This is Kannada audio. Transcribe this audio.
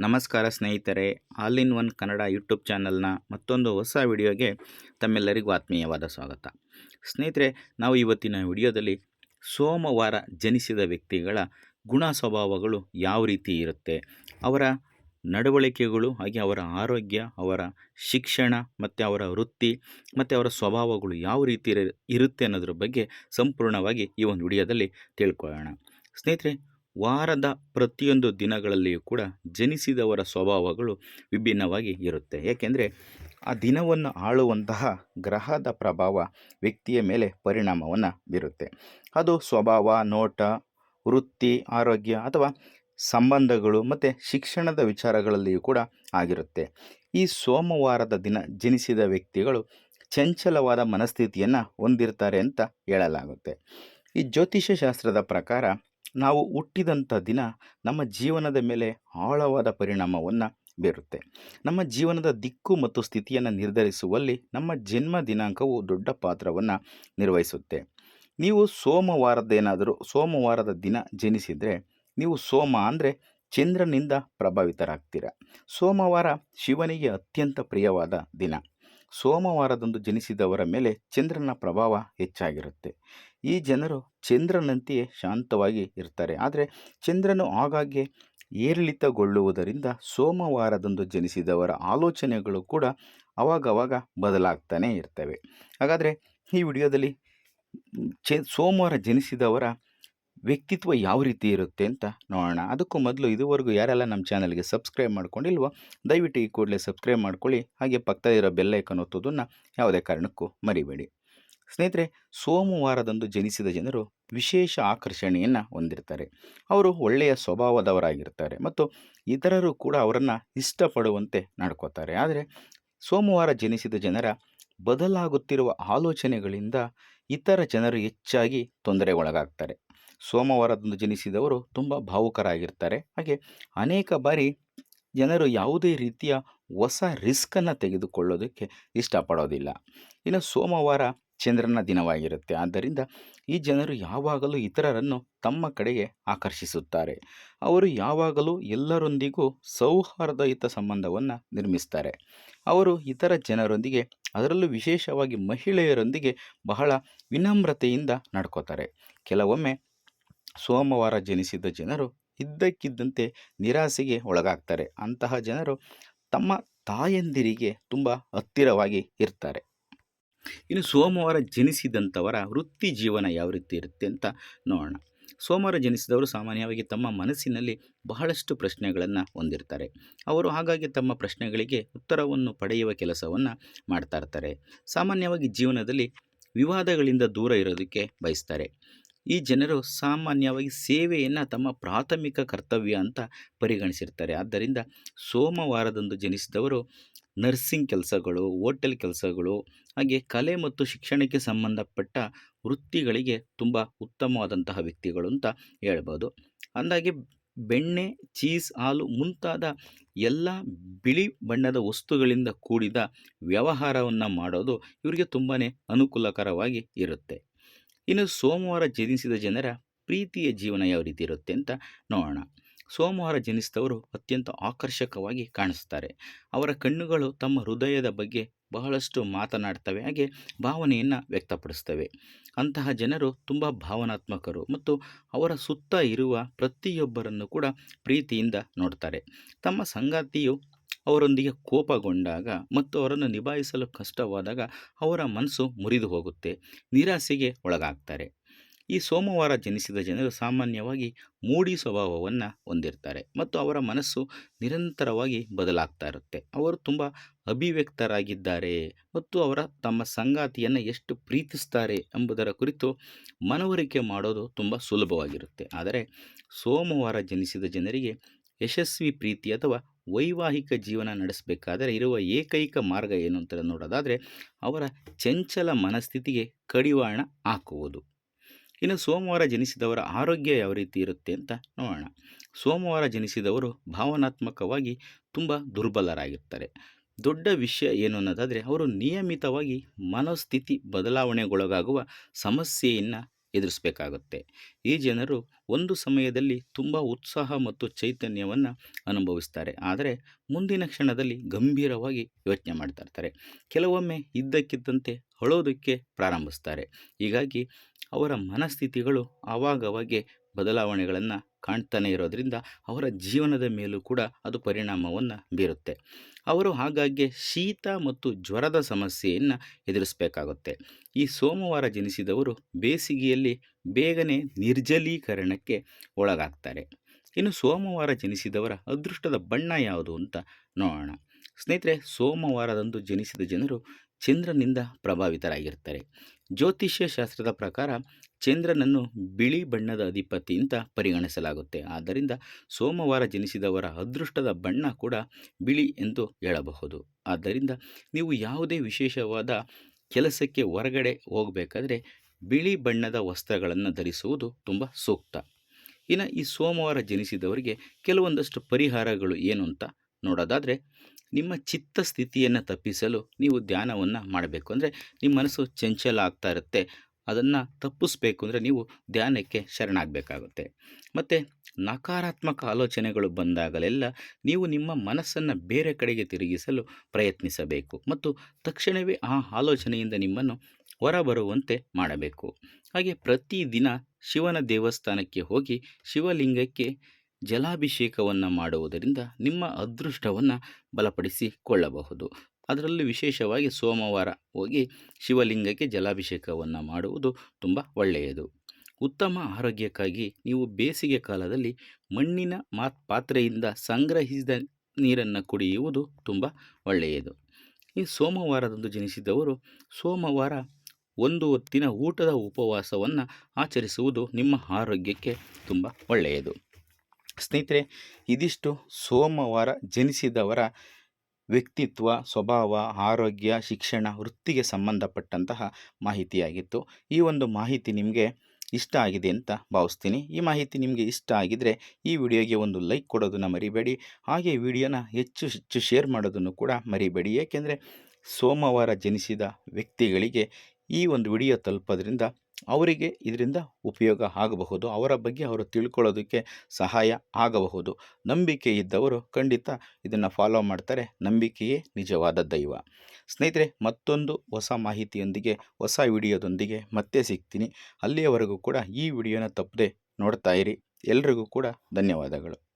ನಮಸ್ಕಾರ ಸ್ನೇಹಿತರೆ, all in one Kannada YouTube ಚಾನಲ್ನ ಮತ್ತೊಂದು ಹೊಸ ವಿಡಿಯೋಗೆ ತಮ್ಮೆಲ್ಲರಿಗೂ ಆತ್ಮೀಯವಾದ ಸ್ವಾಗತ. ಸ್ನೇಹಿತರೆ, ನಾವು ಇವತ್ತಿನ ವಿಡಿಯೋದಲ್ಲಿ ಸೋಮವಾರ ಜನಿಸಿದ ವ್ಯಕ್ತಿಗಳ ಗುಣ ಸ್ವಭಾವಗಳು ಯಾವ ರೀತಿ ಇರುತ್ತೆ, ಅವರ ನಡವಳಿಕೆಗಳು ಹಾಗೆ ಅವರ ಆರೋಗ್ಯ, ಅವರ ಶಿಕ್ಷಣ ಮತ್ತು ಅವರ ವೃತ್ತಿ ಮತ್ತು ಅವರ ಸ್ವಭಾವಗಳು ಯಾವ ರೀತಿ ಇರ- ಇರುತ್ತೆ ಅನ್ನೋದ್ರ ಬಗ್ಗೆ ಸಂಪೂರ್ಣವಾಗಿ ಈ ಒಂದು ವಿಡಿಯೋದಲ್ಲಿ ತಿಳ್ಕೊಳ್ಳೋಣ. ಸ್ನೇಹಿತರೆ ವಾರದ ಪ್ರತಿಯೊಂದು ದಿನಗಳಲ್ಲಿಯೂ ಕೂಡ ಜನಿಸಿದವರ ಸ್ವಭಾವಗಳು ವಿಭಿನ್ನವಾಗಿ ಇರುತ್ತೆ. ಏಕೆಂದರೆ ಆ ದಿನವನ್ನು ಆಳುವಂತಹ ಗ್ರಹದ ಪ್ರಭಾವ ವ್ಯಕ್ತಿಯ ಮೇಲೆ ಪರಿಣಾಮವನ್ನು ಬೀರುತ್ತೆ. ಅದು ಸ್ವಭಾವ, ನೋಟ, ವೃತ್ತಿ, ಆರೋಗ್ಯ ಅಥವಾ ಸಂಬಂಧಗಳು ಮತ್ತು ಶಿಕ್ಷಣದ ವಿಚಾರಗಳಲ್ಲಿಯೂ ಕೂಡ ಆಗಿರುತ್ತೆ. ಈ ಸೋಮವಾರದ ದಿನ ಜನಿಸಿದ ವ್ಯಕ್ತಿಗಳು ಚಂಚಲವಾದ ಮನಸ್ಥಿತಿಯನ್ನು ಹೊಂದಿರ್ತಾರೆ ಅಂತ ಹೇಳಲಾಗುತ್ತೆ. ಈ ಜ್ಯೋತಿಷ್ಯ ಶಾಸ್ತ್ರದ ಪ್ರಕಾರ ನಾವು ಹುಟ್ಟಿದಂಥ ದಿನ ನಮ್ಮ ಜೀವನದ ಮೇಲೆ ಆಳವಾದ ಪರಿಣಾಮವನ್ನು ಬೀರುತ್ತೆ. ನಮ್ಮ ಜೀವನದ ದಿಕ್ಕು ಮತ್ತು ಸ್ಥಿತಿಯನ್ನು ನಿರ್ಧರಿಸುವಲ್ಲಿ ನಮ್ಮ ಜನ್ಮ ದಿನಾಂಕವು ದೊಡ್ಡ ಪಾತ್ರವನ್ನು ನಿರ್ವಹಿಸುತ್ತೆ. ನೀವು ಸೋಮವಾರದ್ದೇನಾದರೂ, ಸೋಮವಾರದ ದಿನ ಜನಿಸಿದರೆ, ನೀವು ಸೋಮ ಅಂದರೆ ಚಂದ್ರನಿಂದ ಪ್ರಭಾವಿತರಾಗ್ತೀರ. ಸೋಮವಾರ ಶಿವನಿಗೆ ಅತ್ಯಂತ ಪ್ರಿಯವಾದ ದಿನ. ಸೋಮವಾರದಂದು ಜನಿಸಿದವರ ಮೇಲೆ ಚಂದ್ರನ ಪ್ರಭಾವ ಹೆಚ್ಚಾಗಿರುತ್ತೆ. ಈ ಜನರು ಚಂದ್ರನಂತೆಯೇ ಶಾಂತವಾಗಿ ಇರ್ತಾರೆ. ಆದರೆ ಚಂದ್ರನು ಆಗಾಗ್ಗೆ ಏರಿಳಿತಗೊಳ್ಳುವುದರಿಂದ ಸೋಮವಾರದಂದು ಜನಿಸಿದವರ ಆಲೋಚನೆಗಳು ಕೂಡ ಅವಾಗವಾಗ ಬದಲಾಗ್ತಾನೇ ಇರ್ತವೆ. ಹಾಗಾದರೆ ಈ ವಿಡಿಯೋದಲ್ಲಿ ಚೆ ಸೋಮವಾರ ಜನಿಸಿದವರ ವ್ಯಕ್ತಿತ್ವ ಯಾವ ರೀತಿ ಇರುತ್ತೆ ಅಂತ ನೋಡೋಣ. ಅದಕ್ಕೂ ಮೊದಲು ಇದುವರೆಗೂ ಯಾರೆಲ್ಲ ನಮ್ಮ ಚಾನಲ್ಗೆ ಸಬ್ಸ್ಕ್ರೈಬ್ ಮಾಡ್ಕೊಂಡಿಲ್ವೋ, ದಯವಿಟ್ಟು ಈ ಕೂಡಲೇ ಸಬ್ಸ್ಕ್ರೈಬ್ ಮಾಡ್ಕೊಳ್ಳಿ. ಹಾಗೆ ಪಕ್ಕದಲ್ಲಿರೋ ಬೆಲ್ಲೈಕನ್ ಒತ್ತೋದನ್ನು ಯಾವುದೇ ಕಾರಣಕ್ಕೂ ಮರಿಬೇಡಿ. ಸ್ನೇಹಿತರೆ, ಸೋಮವಾರದಂದು ಜನಿಸಿದ ಜನರು ವಿಶೇಷ ಆಕರ್ಷಣೆಯನ್ನು ಹೊಂದಿರ್ತಾರೆ. ಅವರು ಒಳ್ಳೆಯ ಸ್ವಭಾವದವರಾಗಿರ್ತಾರೆ ಮತ್ತು ಇತರರು ಕೂಡ ಅವರನ್ನು ಇಷ್ಟಪಡುವಂತೆ ನಡ್ಕೋತಾರೆ. ಆದರೆ, ಸೋಮವಾರ ಜನಿಸಿದ ಜನರ ಬದಲಾಗುತ್ತಿರುವ ಆಲೋಚನೆಗಳಿಂದ ಇತರ ಜನರು ಹೆಚ್ಚಾಗಿ ತೊಂದರೆಗೊಳಗಾಗ್ತಾರೆ. ಸೋಮವಾರದಂದು ಜನಿಸಿದವರು ತುಂಬ ಭಾವುಕರಾಗಿರ್ತಾರೆ. ಹಾಗೆ ಅನೇಕ ಬಾರಿ ಜನರು ಯಾವುದೇ ರೀತಿಯ ಹೊಸ ರಿಸ್ಕನ್ನು ತೆಗೆದುಕೊಳ್ಳೋದಕ್ಕೆ ಇಷ್ಟಪಡೋದಿಲ್ಲ. ಇನ್ನು ಸೋಮವಾರ ಚಂದ್ರನ ದಿನವಾಗಿರುತ್ತೆ. ಆದ್ದರಿಂದ ಈ ಜನರು ಯಾವಾಗಲೂ ಇತರರನ್ನು ತಮ್ಮ ಕಡೆಗೆ ಆಕರ್ಷಿಸುತ್ತಾರೆ. ಅವರು ಯಾವಾಗಲೂ ಎಲ್ಲರೊಂದಿಗೂ ಸೌಹಾರ್ದಯುತ ಸಂಬಂಧವನ್ನು ನಿರ್ಮಿಸ್ತಾರೆ. ಅವರು ಇತರ ಜನರೊಂದಿಗೆ, ಅದರಲ್ಲೂ ವಿಶೇಷವಾಗಿ ಮಹಿಳೆಯರೊಂದಿಗೆ ಬಹಳ ವಿನಮ್ರತೆಯಿಂದ ನಡ್ಕೋತಾರೆ. ಕೆಲವೊಮ್ಮೆ ಸೋಮವಾರ ಜನಿಸಿದ ಜನರು ಇದ್ದಕ್ಕಿದ್ದಂತೆ ನಿರಾಸೆಗೆ ಒಳಗಾಗ್ತಾರೆ. ಅಂತಹ ಜನರು ತಮ್ಮ ತಾಯಂದಿರಿಗೆ ತುಂಬ ಹತ್ತಿರವಾಗಿ ಇರ್ತಾರೆ. ಇನ್ನು ಸೋಮವಾರ ಜನಿಸಿದಂಥವರ ವೃತ್ತಿ ಜೀವನ ಯಾವ ರೀತಿ ಇರುತ್ತೆ ಅಂತ ನೋಡೋಣ. ಸೋಮವಾರ ಜನಿಸಿದವರು ಸಾಮಾನ್ಯವಾಗಿ ತಮ್ಮ ಮನಸ್ಸಿನಲ್ಲಿ ಬಹಳಷ್ಟು ಪ್ರಶ್ನೆಗಳನ್ನು ಹೊಂದಿರ್ತಾರೆ. ಅವರು ಹಾಗಾಗಿ ತಮ್ಮ ಪ್ರಶ್ನೆಗಳಿಗೆ ಉತ್ತರವನ್ನು ಪಡೆಯುವ ಕೆಲಸವನ್ನು ಮಾಡ್ತಾ ಇರ್ತಾರೆ. ಸಾಮಾನ್ಯವಾಗಿ ಜೀವನದಲ್ಲಿ ವಿವಾದಗಳಿಂದ ದೂರ ಇರೋದಕ್ಕೆ ಬಯಸ್ತಾರೆ. ಈ ಜನರು ಸಾಮಾನ್ಯವಾಗಿ ಸೇವೆಯನ್ನು ತಮ್ಮ ಪ್ರಾಥಮಿಕ ಕರ್ತವ್ಯ ಅಂತ ಪರಿಗಣಿಸಿರ್ತಾರೆ. ಆದ್ದರಿಂದ ಸೋಮವಾರದಂದು ಜನಿಸಿದವರು ನರ್ಸಿಂಗ್ ಕೆಲಸಗಳು, ಹೋಟೆಲ್ ಕೆಲಸಗಳು, ಹಾಗೆ ಕಲೆ ಮತ್ತು ಶಿಕ್ಷಣಕ್ಕೆ ಸಂಬಂಧಪಟ್ಟ ವೃತ್ತಿಗಳಿಗೆ ತುಂಬ ಉತ್ತಮವಾದಂತಹ ವ್ಯಕ್ತಿಗಳು ಅಂತ ಹೇಳ್ಬೋದು. ಅಂದಾಗೆ ಬೆಣ್ಣೆ, ಚೀಸ್, ಹಾಲು ಮುಂತಾದ ಎಲ್ಲ ಬಿಳಿ ಬಣ್ಣದ ವಸ್ತುಗಳಿಂದ ಕೂಡಿದ ವ್ಯವಹಾರವನ್ನು ಮಾಡೋದು ಇವರಿಗೆ ತುಂಬಾ ಅನುಕೂಲಕರವಾಗಿ ಇರುತ್ತೆ. ಇನ್ನು ಸೋಮವಾರ ಜನಿಸಿದ ಜನರ ಪ್ರೀತಿಯ ಜೀವನ ಯಾವ ರೀತಿ ಇರುತ್ತೆ ಅಂತ ನೋಡೋಣ. ಸೋಮವಾರ ಜನಿಸಿದವರು ಅತ್ಯಂತ ಆಕರ್ಷಕವಾಗಿ ಕಾಣಿಸ್ತಾರೆ ಅವರ ಕಣ್ಣುಗಳು ತಮ್ಮ ಹೃದಯದ ಬಗ್ಗೆ ಬಹಳಷ್ಟು ಮಾತನಾಡ್ತವೆ ಹಾಗೆ ಭಾವನೆಯನ್ನು ವ್ಯಕ್ತಪಡಿಸ್ತವೆ ಅಂತಹ ಜನರು ತುಂಬ ಭಾವನಾತ್ಮಕರು ಮತ್ತು ಅವರ ಸುತ್ತ ಇರುವ ಪ್ರತಿಯೊಬ್ಬರನ್ನು ಕೂಡ ಪ್ರೀತಿಯಿಂದ ನೋಡ್ತಾರೆ. ತಮ್ಮ ಸಂಗಾತಿಯು ಅವರೊಂದಿಗೆ ಕೋಪಗೊಂಡಾಗ ಮತ್ತು ಅವರನ್ನು ನಿಭಾಯಿಸಲು ಕಷ್ಟವಾದಾಗ ಅವರ ಮನಸ್ಸು ಮುರಿದು ಹೋಗುತ್ತೆ, ನಿರಾಸೆಗೆ ಒಳಗಾಗ್ತಾರೆ. ಈ ಸೋಮವಾರ ಜನಿಸಿದ ಜನರು ಸಾಮಾನ್ಯವಾಗಿ ಮೂಡಿ ಸ್ವಭಾವವನ್ನು ಹೊಂದಿರ್ತಾರೆ ಮತ್ತು ಅವರ ಮನಸ್ಸು ನಿರಂತರವಾಗಿ ಬದಲಾಗ್ತಾ ಇರುತ್ತೆ. ಅವರು ತುಂಬ ಅಭಿವ್ಯಕ್ತರಾಗಿದ್ದಾರೆ ಮತ್ತು ಅವರ ತಮ್ಮ ಸಂಗಾತಿಯನ್ನು ಎಷ್ಟು ಪ್ರೀತಿಸ್ತಾರೆ ಎಂಬುದರ ಕುರಿತು ಮನವರಿಕೆ ಮಾಡೋದು ತುಂಬ ಸುಲಭವಾಗಿರುತ್ತೆ. ಆದರೆ ಸೋಮವಾರ ಜನಿಸಿದ ಜನರಿಗೆ ಯಶಸ್ವಿ ಪ್ರೀತಿ ಅಥವಾ ವೈವಾಹಿಕ ಜೀವನ ನಡೆಸಬೇಕಾದರೆ ಇರುವ ಏಕೈಕ ಮಾರ್ಗ ಏನು ಅಂತ ನೋಡೋದಾದರೆ ಅವರ ಚಂಚಲ ಮನಸ್ಥಿತಿಗೆ ಕಡಿವಾಣ ಹಾಕುವುದು. ಇನ್ನು ಸೋಮವಾರ ಜನಿಸಿದವರ ಆರೋಗ್ಯ ಯಾವ ರೀತಿ ಇರುತ್ತೆ ಅಂತ ನೋಡೋಣ. ಸೋಮವಾರ ಜನಿಸಿದವರು ಭಾವನಾತ್ಮಕವಾಗಿ ತುಂಬ ದುರ್ಬಲರಾಗಿರ್ತಾರೆ. ದೊಡ್ಡ ವಿಷಯ ಏನು ಅನ್ನೋದಾದರೆ, ಅವರು ನಿಯಮಿತವಾಗಿ ಮನೋಸ್ಥಿತಿ ಬದಲಾವಣೆಗೊಳಗಾಗುವ ಸಮಸ್ಯೆಯನ್ನು ಎದುರಿಸಬೇಕಾಗುತ್ತೆ. ಈ ಜನರು ಒಂದು ಸಮಯದಲ್ಲಿ ತುಂಬ ಉತ್ಸಾಹ ಮತ್ತು ಚೈತನ್ಯವನ್ನು ಅನುಭವಿಸ್ತಾರೆ. ಆದರೆ ಮುಂದಿನ ಕ್ಷಣದಲ್ಲಿ ಗಂಭೀರವಾಗಿ ಯೋಚನೆ ಮಾಡ್ತಾ ಇರ್ತಾರೆ. ಕೆಲವೊಮ್ಮೆ ಇದ್ದಕ್ಕಿದ್ದಂತೆ ಅಳೋದಕ್ಕೆ ಪ್ರಾರಂಭಿಸ್ತಾರೆ. ಹೀಗಾಗಿ ಅವರ ಮನಸ್ಥಿತಿಗಳು ಆವಾಗವಾಗೆ ಬದಲಾವಣೆಗಳನ್ನು ಕಾಣ್ತಾನೆ ಇರೋದರಿಂದ ಅವರ ಜೀವನದ ಮೇಲೂ ಕೂಡ ಅದು ಪರಿಣಾಮವನ್ನು ಬೀರುತ್ತೆ. ಅವರು ಹಾಗಾಗಿ ಶೀತ ಮತ್ತು ಜ್ವರದ ಸಮಸ್ಯೆಯನ್ನು ಎದುರಿಸಬೇಕಾಗುತ್ತೆ. ಈ ಸೋಮವಾರ ಜನಿಸಿದವರು ಬೇಸಿಗೆಯಲ್ಲಿ ಬೇಗನೆ ನಿರ್ಜಲೀಕರಣಕ್ಕೆ ಒಳಗಾಗ್ತಾರೆ. ಇನ್ನು ಸೋಮವಾರ ಜನಿಸಿದವರ ಅದೃಷ್ಟದ ಬಣ್ಣ ಯಾವುದು ಅಂತ ನೋಡೋಣ. ಸ್ನೇಹಿತರೆ, ಸೋಮವಾರದಂದು ಜನಿಸಿದ ಜನರು ಚಂದ್ರನಿಂದ ಪ್ರಭಾವಿತರಾಗಿರ್ತಾರೆ. ಜ್ಯೋತಿಷ್ಯ ಶಾಸ್ತ್ರದ ಪ್ರಕಾರ ಚಂದ್ರನನ್ನು ಬಿಳಿ ಬಣ್ಣದ ಅಧಿಪತಿ ಅಂತ ಪರಿಗಣಿಸಲಾಗುತ್ತೆ. ಆದ್ದರಿಂದ ಸೋಮವಾರ ಜನಿಸಿದವರ ಅದೃಷ್ಟದ ಬಣ್ಣ ಕೂಡ ಬಿಳಿ ಎಂದು ಹೇಳಬಹುದು. ಆದ್ದರಿಂದ ನೀವು ಯಾವುದೇ ವಿಶೇಷವಾದ ಕೆಲಸಕ್ಕೆ ಹೊರಗಡೆ ಹೋಗಬೇಕಾದ್ರೆ ಬಿಳಿ ಬಣ್ಣದ ವಸ್ತ್ರಗಳನ್ನು ಧರಿಸುವುದು ತುಂಬ ಸೂಕ್ತ. ಇನ್ನು ಈ ಸೋಮವಾರ ಜನಿಸಿದವರಿಗೆ ಕೆಲವೊಂದಷ್ಟು ಪರಿಹಾರಗಳು ಏನು ಅಂತ ನೋಡೋದಾದರೆ ನಿಮ್ಮ ಚಿತ್ತ ಸ್ಥಿತಿಯನ್ನು ತಪ್ಪಿಸಲು ನೀವು ಧ್ಯಾನವನ್ನು ಮಾಡಬೇಕು. ಅಂದರೆ ನಿಮ್ಮ ಮನಸ್ಸು ಚಂಚಲ ಆಗ್ತಾ ಇರುತ್ತೆ. ಅದನ್ನು ತಪ್ಪಿಸ್ಬೇಕು ಅಂದರೆ ನೀವು ಧ್ಯಾನಕ್ಕೆ ಶರಣಾಗಬೇಕಾಗುತ್ತೆ. ಮತ್ತು ನಕಾರಾತ್ಮಕ ಆಲೋಚನೆಗಳು ಬಂದಾಗಲೆಲ್ಲ ನೀವು ನಿಮ್ಮ ಮನಸ್ಸನ್ನು ಬೇರೆ ಕಡೆಗೆ ತಿರುಗಿಸಲು ಪ್ರಯತ್ನಿಸಬೇಕು. ಮತ್ತು ತಕ್ಷಣವೇ ಆ ಆಲೋಚನೆಯಿಂದ ನಿಮ್ಮನ್ನು ಹೊರಬರುವಂತೆ ಮಾಡಬೇಕು. ಹಾಗೆ ಪ್ರತಿದಿನ ಶಿವನ ದೇವಸ್ಥಾನಕ್ಕೆ ಹೋಗಿ ಶಿವಲಿಂಗಕ್ಕೆ ಜಲಾಭಿಷೇಕವನ್ನು ಮಾಡುವುದರಿಂದ ನಿಮ್ಮ ಅದೃಷ್ಟವನ್ನು ಬಲಪಡಿಸಿಕೊಳ್ಳಬಹುದು. ಅದರಲ್ಲೂ ವಿಶೇಷವಾಗಿ ಸೋಮವಾರ ಹೋಗಿ ಶಿವಲಿಂಗಕ್ಕೆ ಜಲಾಭಿಷೇಕವನ್ನು ಮಾಡುವುದು ತುಂಬ ಒಳ್ಳೆಯದು. ಉತ್ತಮ ಆರೋಗ್ಯಕ್ಕಾಗಿ ನೀವು ಬೇಸಿಗೆ ಕಾಲದಲ್ಲಿ ಮಣ್ಣಿನ ಮಾ ಪಾತ್ರೆಯಿಂದ ಸಂಗ್ರಹಿಸಿದ ನೀರನ್ನು ಕುಡಿಯುವುದು ತುಂಬ ಒಳ್ಳೆಯದು. ಈ ಸೋಮವಾರದಂದು ಜನಿಸಿದವರು ಸೋಮವಾರ ಒಂದು ಹೊತ್ತಿನ ಊಟದ ಉಪವಾಸವನ್ನು ಆಚರಿಸುವುದು ನಿಮ್ಮ ಆರೋಗ್ಯಕ್ಕೆ ತುಂಬ ಒಳ್ಳೆಯದು. ಸ್ನೇಹಿತರೆ, ಇದಿಷ್ಟು ಸೋಮವಾರ ಜನಿಸಿದವರ ವ್ಯಕ್ತಿತ್ವ, ಸ್ವಭಾವ, ಆರೋಗ್ಯ, ಶಿಕ್ಷಣ, ವೃತ್ತಿಗೆ ಸಂಬಂಧಪಟ್ಟಂತಹ ಮಾಹಿತಿಯಾಗಿತ್ತು. ಈ ಒಂದು ಮಾಹಿತಿ ನಿಮಗೆ ಇಷ್ಟ ಆಗಿದೆ ಅಂತ ಭಾವಿಸ್ತೀನಿ. ಈ ಮಾಹಿತಿ ನಿಮಗೆ ಇಷ್ಟ ಆಗಿದರೆ ಈ ವಿಡಿಯೋಗೆ ಒಂದು ಲೈಕ್ ಕೊಡೋದನ್ನು ಮರಿಬೇಡಿ. ಹಾಗೆ ವಿಡಿಯೋನ ಹೆಚ್ಚು ಹೆಚ್ಚು ಶೇರ್ ಮಾಡೋದನ್ನು ಕೂಡ ಮರಿಬೇಡಿ. ಏಕೆಂದರೆ ಸೋಮವಾರ ಜನಿಸಿದ ವ್ಯಕ್ತಿಗಳಿಗೆ ಈ ಒಂದು ವಿಡಿಯೋ ತಲುಪೋದ್ರಿಂದ ಅವರಿಗೆ ಇದರಿಂದ ಉಪಯೋಗ ಆಗಬಹುದು. ಅವರ ಬಗ್ಗೆ ಅವರು ತಿಳ್ಕೊಳ್ಳೋದಕ್ಕೆ ಸಹಾಯ ಆಗಬಹುದು. ನಂಬಿಕೆ ಇದ್ದವರು ಖಂಡಿತ ಇದನ್ನು ಫಾಲೋ ಮಾಡ್ತಾರೆ. ನಂಬಿಕೆಯೇ ನಿಜವಾದ ದೈವ. ಸ್ನೇಹಿತರೆ, ಮತ್ತೊಂದು ಹೊಸ ಮಾಹಿತಿಯೊಂದಿಗೆ, ಹೊಸ ವಿಡಿಯೋದೊಂದಿಗೆ ಮತ್ತೆ ಸಿಗ್ತೀನಿ. ಅಲ್ಲಿಯವರೆಗೂ ಕೂಡ ಈ ವಿಡಿಯೋನ ತಪ್ಪದೆ ನೋಡ್ತಾ ಇರಿ. ಎಲ್ರಿಗೂ ಕೂಡ ಧನ್ಯವಾದಗಳು.